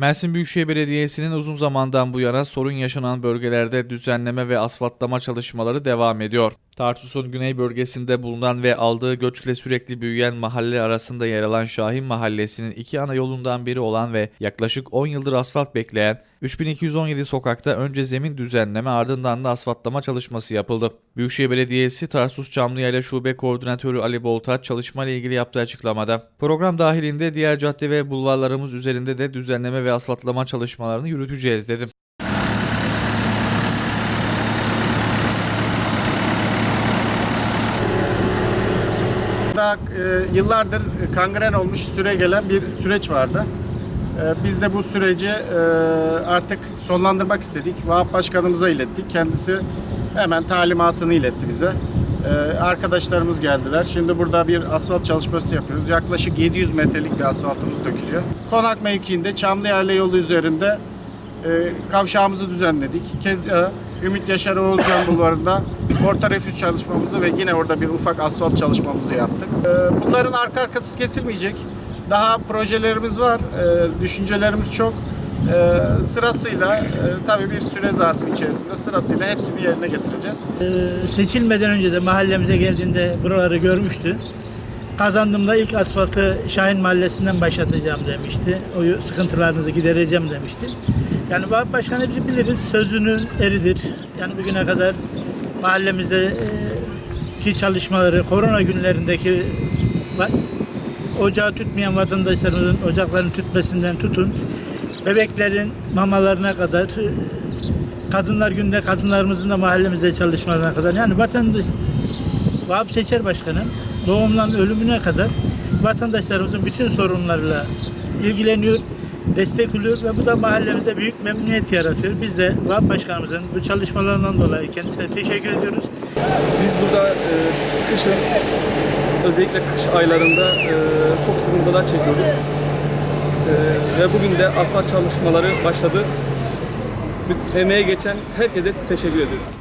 Mersin Büyükşehir Belediyesi'nin uzun zamandan bu yana sorun yaşanan bölgelerde düzenleme ve asfaltlama çalışmaları devam ediyor. Tarsus'un güney bölgesinde bulunan ve aldığı göçle sürekli büyüyen mahalle arasında yer alan Şahin Mahallesi'nin iki ana yolundan biri olan ve yaklaşık 10 yıldır asfalt bekleyen 3217 sokakta önce zemin düzenleme ardından da asfaltlama çalışması yapıldı. Büyükşehir Belediyesi Tarsus Çamlıyayla Şube Koordinatörü Ali Boltaç çalışmayla ilgili yaptığı açıklamada program dahilinde diğer cadde ve bulvarlarımız üzerinde de düzenleme ve asfaltlama çalışmalarını yürüteceğiz dedi. Daha e, yıllardır kangren olmuş süre gelen bir süreç vardı. E, biz de bu süreci e, artık sonlandırmak istedik. Vahap Başkanımıza ilettik. Kendisi hemen talimatını iletti bize. E, arkadaşlarımız geldiler. Şimdi burada bir asfalt çalışması yapıyoruz. Yaklaşık 700 metrelik bir asfaltımız dökülüyor. Konak mevkiinde Çamlıyerle yolu üzerinde e, kavşağımızı düzenledik. Kez e, Ümit Yaşar Oğuzcan bulvarında orta refüj çalışmamızı ve yine orada bir ufak asfalt çalışmamızı yaptık. Bunların arka arkası kesilmeyecek. Daha projelerimiz var, e, düşüncelerimiz çok. E, sırasıyla e, tabii bir süre zarfı içerisinde sırasıyla hepsini yerine getireceğiz. Ee, seçilmeden önce de mahallemize geldiğinde buraları görmüştü. Kazandığımda ilk asfaltı Şahin Mahallesi'nden başlatacağım demişti. O sıkıntılarınızı gidereceğim demişti. Yani Vahap Başkanı biz biliriz, sözünün eridir. Yani bugüne kadar mahallemizde e, çalışmaları, korona günlerindeki ocağı tütmeyen vatandaşlarımızın ocaklarını tütmesinden tutun, bebeklerin mamalarına kadar, e, Kadınlar Günü'nde kadınlarımızın da mahallemizde çalışmalarına kadar yani vatandaş Vahap Seçer Başkanı doğumdan ölümüne kadar vatandaşlarımızın bütün sorunlarıyla ilgileniyor, destek oluyor ve bu da mahallemize büyük memnuniyet yaratıyor. Biz de Vahap Başkanımızın bu çalışmalarından dolayı kendisine teşekkür ediyoruz. Biz burada e, kışın özellikle kış aylarında e, çok sıkıntılar çekiyorduk. E, ve bugün de asfalt çalışmaları başladı. Emeğe geçen herkese teşekkür ediyoruz.